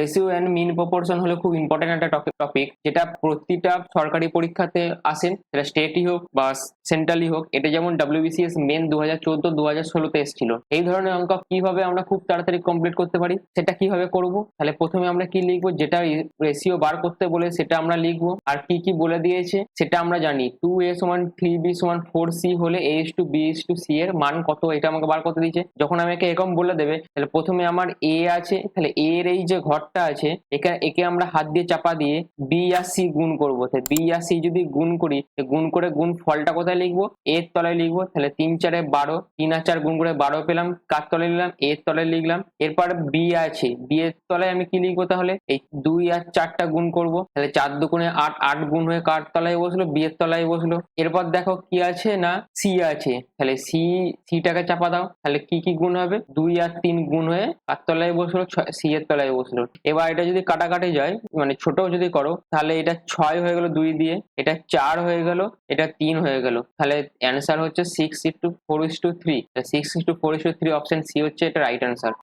Ratio and mean proportion হলো খুব important একটা টপিক যেটা প্রতিটা সরকারি পরীক্ষাতে আসেন সেটা স্টেটই হোক বা সেন্ট্রালই হোক, এটা যেমন ডাব্লিউবিসিএস মেন দু হাজার চোদ্দ দু হাজার ষোলোতে এসেছিল। এই ধরনের অঙ্ক কীভাবে আমরা খুব তাড়াতাড়ি কমপ্লিট করতে পারি, সেটা কীভাবে করব? তাহলে প্রথমে আমরা কি লিখব? যেটা রেশিও বার করতে বলে সেটা আমরা লিখব। আর কি কি বলে দিয়েছে সেটা আমরা জানি। টু এ সমান থ্রি বি সমান ফোর সি হলে A is to B is to C এর মান কত? এটা আমাকে বার করতে দিয়েছে। যখন আমাকে এরকম বলে দেবে, তাহলে প্রথমে আমার এ আছে, তাহলে এর এই যে ঘরটা আছে এখানে একে আমরা হাত দিয়ে চাপা দিয়ে বি আর সি গুণ করব। বি আর সি যদি গুণ করি গুণ করে গুণ ফলটা কোথায় লিখব? এর তলায় লিখব। তাহলে তিন চারে বারো, তিন আর চার গুণ করে বারো পেলাম। কার তলায় লিখলাম? এর তলায় লিখলাম। এরপর বি আছে। বি এর তলায় আমি কি লিখব তাহলে? এই দুই আর চারটা গুণ করব। তাহলে চার দুগুণে আট আট গুণ হয়ে কার তলায় বসল? বি এর তলায় বসল। এরপর দেখো কি আছে না সি আছে। তাহলে সি সিটাকে চাপা দাও। তাহলে কি কি গুণ হবে? দুই আর তিন গুণ হয়ে কার তলায় বসল? সি এর তলায় বসল। এবার এটা যদি কাটাকাটি যায় মানে ছোট যদি করো, তাহলে এটা ছয় হয়ে গেল দুই দিয়ে, এটা চার হয়ে গেল, এটা তিন হয়ে গেল। তাহলে অ্যান্সার হচ্ছে six is to four is to three six is to four is to three option C হচ্ছে এটা রাইট অ্যান্সার